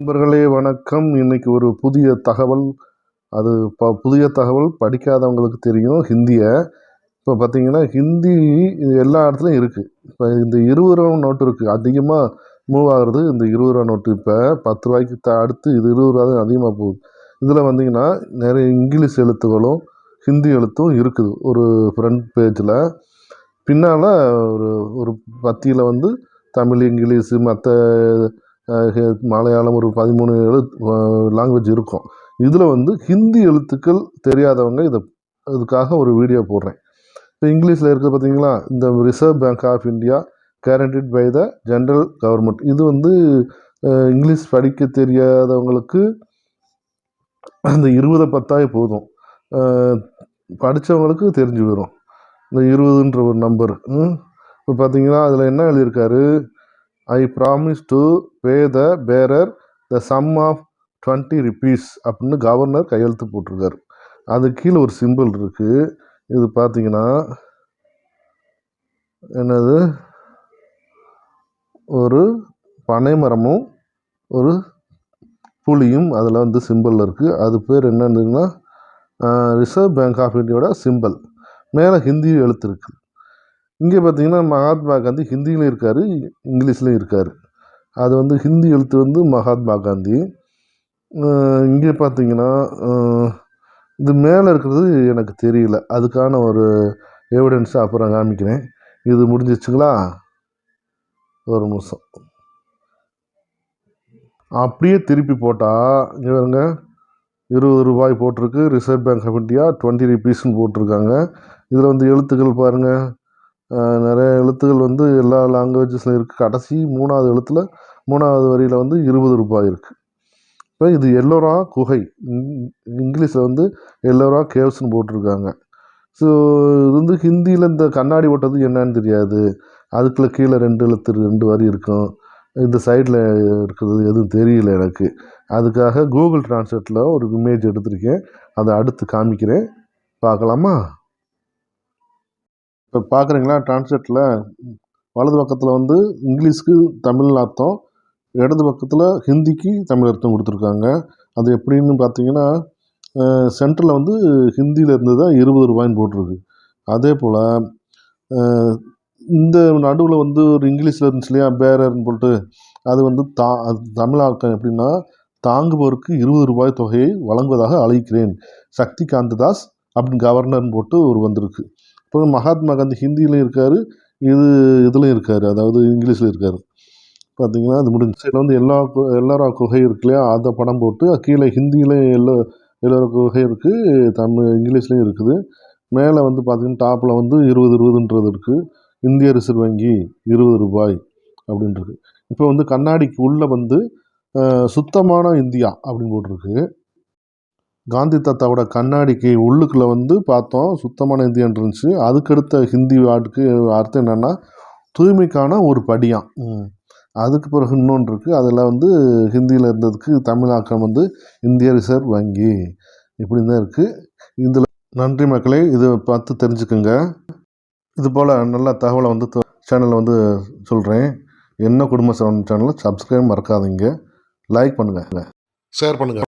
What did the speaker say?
நண்பர்களே வணக்கம். இன்னைக்கு ஒரு புதிய தகவல். அது ப புதிய தகவல் படிக்காதவங்களுக்கு தெரியும். ஹிந்தியை. இப்போ பார்த்தீங்கன்னா ஹிந்தி எல்லா இடத்துலையும் இருக்குது இப்போ இந்த இருபது ரூபா நோட்டு இருக்குது அதிகமாக மூவ் ஆகுறது இந்த இருபது ரூபா நோட்டு. இப்போ பத்து ரூபாய்க்கு த அடுத்து இது இருபது ரூபா தான் அதிகமாக போகுது. இதில் வந்தீங்கன்னா நிறைய இங்கிலீஷ் எழுத்துக்களும் ஹிந்தி எழுத்தும் இருக்குது. ஒரு ஃப்ரண்ட் பேஜில் பின்னால் ஒரு ஒரு பத்தியில் வந்து தமிழ் இங்கிலீஷு மற்ற மலையாளம் ஒரு பதிமூணு எழுத் லாங்குவேஜ் இருக்கும். இதில் வந்து ஹிந்தி எழுத்துக்கள் தெரியாதவங்க இதை இதுக்காக ஒரு வீடியோ போடுறேன். இப்போ இங்கிலீஷில் இருக்குது பார்த்தீங்களா இந்த Reserve Bank of India guaranteed by the general government இது வந்து இங்கிலீஷ் படிக்க தெரியாதவங்களுக்கு அந்த இருபதை பத்தாவே போதும். படித்தவங்களுக்கு தெரிஞ்சு வரும் இந்த இருபதுன்ற ஒரு நம்பர் இப்போ பார்த்தீங்கன்னா அதில் என்ன எழுதியிருக்காரு? I promise to pay the bearer the sum of twenty rupees அப்படின்னு கவர்னர் கையெழுத்து போட்டிருக்காரு. அது கீழே ஒரு சிம்பிள் இருக்குது இது பார்த்தீங்கன்னா என்னது? ஒரு பனைமரமும் ஒரு புளியும் அதில் வந்து சிம்பிள் இருக்குது அது பேர் என்னன்னா ரிசர்வ் பேங்க் ஆஃப் இந்தியாவோட சிம்பிள் மேலே ஹிந்தி எழுத்து இருக்குது இங்கே பார்த்தீங்கன்னா மகாத்மா காந்தி ஹிந்திலையும் இருக்கார் இங்கிலீஷ்லையும் இருக்கார். அது வந்து ஹிந்தி எழுத்து வந்து மகாத்மா காந்தி. இங்கே பார்த்தீங்கன்னா இது மேலே இருக்கிறது எனக்கு தெரியல. அதுக்கான ஒரு எவிடன்ஸை அப்புறம் காமிக்கிறேன். இது முடிஞ்சிச்சுங்களா ஒரு நிமிஷம். அப்படியே திருப்பி போட்டால் இங்கே இருபது ரூபாய் போட்டிருக்கு. Reserve Bank of India twenty ருபீஸ்னு போட்டிருக்காங்க. இதில் வந்து எழுத்துக்கள் பாருங்கள் நிறைய எழுத்துக்கள் வந்து எல்லா லாங்குவேஜஸ்லையும் இருக்குது கடைசி மூணாவது எழுத்தில் மூணாவது வரியில் வந்து இருபது ரூபாய் இருக்குது இப்போ இது எல்லோரா குகை. இங்கிலீஷில் வந்து எல்லோரா கேவ்ஸ்னு போட்டிருக்காங்க. ஸோ இது வந்து ஹிந்தியில் இந்த கண்ணாடி ஓட்டது என்னன்னு தெரியாது. அதுக்குள்ள கீழே ரெண்டு எழுத்து ரெண்டு வரி இருக்கும். இந்த சைடில் இருக்கிறது எதுவும் தெரியல எனக்கு. அதுக்காக கூகுள் டிரான்ஸ்லேட்டில் ஒரு இமேஜ் எடுத்திருக்கேன். அதை அடுத்து காமிக்கிறேன். பார்க்கலாமா? இப்போ பார்க்குறீங்களா டிரான்ஸ்லேட்டில் வலது பக்கத்தில் வந்து இங்கிலீஷ்க்கு தமிழ் அர்த்தம் இடது பக்கத்தில் ஹிந்திக்கு தமிழ் அர்த்தம் கொடுத்துருக்காங்க. அது எப்படின்னு பார்த்தீங்கன்னா சென்டரில் வந்து ஹிந்தியில் தான் இருபது ரூபாய்ன்னு போட்டிருக்கு. அதே போல் இந்த நடுவில் வந்து ஒரு இங்கிலீஷில் இருந்துச்சு இல்லையா பேரர்னு போட்டு அது வந்து தா அது தமிழ் அர்த்தம் எப்படின்னா தாங்குபவருக்கு இருபது ரூபாய் தொகையை வழங்குவதாக அழைக்கிறேன். சக்தி காந்ததாஸ் அப்படின்னு கவர்னர்னு போட்டு ஒரு வந்திருக்கு. அப்புறம் மகாத்மா காந்தி ஹிந்திலையும் இருக்கார் இது இதுலையும் இருக்கார் அதாவது இங்கிலீஷில் இருக்கார். பார்த்தீங்கன்னா அது முடிஞ்சு இதில் வந்து எல்லா கு- எல்லாரா குகை இருக்கு இல்லையா அதை படம் போட்டு கீழே ஹிந்திலையும் எல்லோ எல்லாரா குகை இருக்குது தமிழ் இங்கிலீஷ்லேயும் இருக்குது. மேலே வந்து பார்த்தீங்கன்னா டாப்பில் வந்து இருபது இருபதுன்றது இருக்குது இந்திய ரிசர்வ் வங்கி இருபது ரூபாய் அப்படின்றது இப்போ வந்து கண்ணாடிக்கு உள்ளே வந்து சுத்தமான இந்தியா அப்படின்னு போட்டிருக்கு. காந்தி தாத்தாவோட கண்ணாடிக்கு உள்ளுக்குள்ளே வந்து பார்த்தோம். சுத்தமான இந்தியான்னு இருந்துச்சு. அதுக்கடுத்த ஹிந்தி வார்டுக்கு அர்த்தம் என்னென்னா தூய்மைக்கான ஒரு படியாம். அதுக்கு பிறகு இன்னொன்று இருக்குது அதில் வந்து ஹிந்தியில் இருந்ததுக்கு தமிழாக்கம் வந்து இந்திய ரிசர்வ் வங்கி. இப்படி தான் இருக்குது இதில் நன்றி மக்களே. இதை பார்த்து தெரிஞ்சுக்குங்க. இது போல் நல்ல தகவலை வந்து சேனலில் வந்து சொல்கிறேன் என்ன குடும்ப சேனலை சப்ஸ்கிரைப் மறக்காதீங்க. லைக் பண்ணுங்கள் ஷேர் பண்ணுங்கள்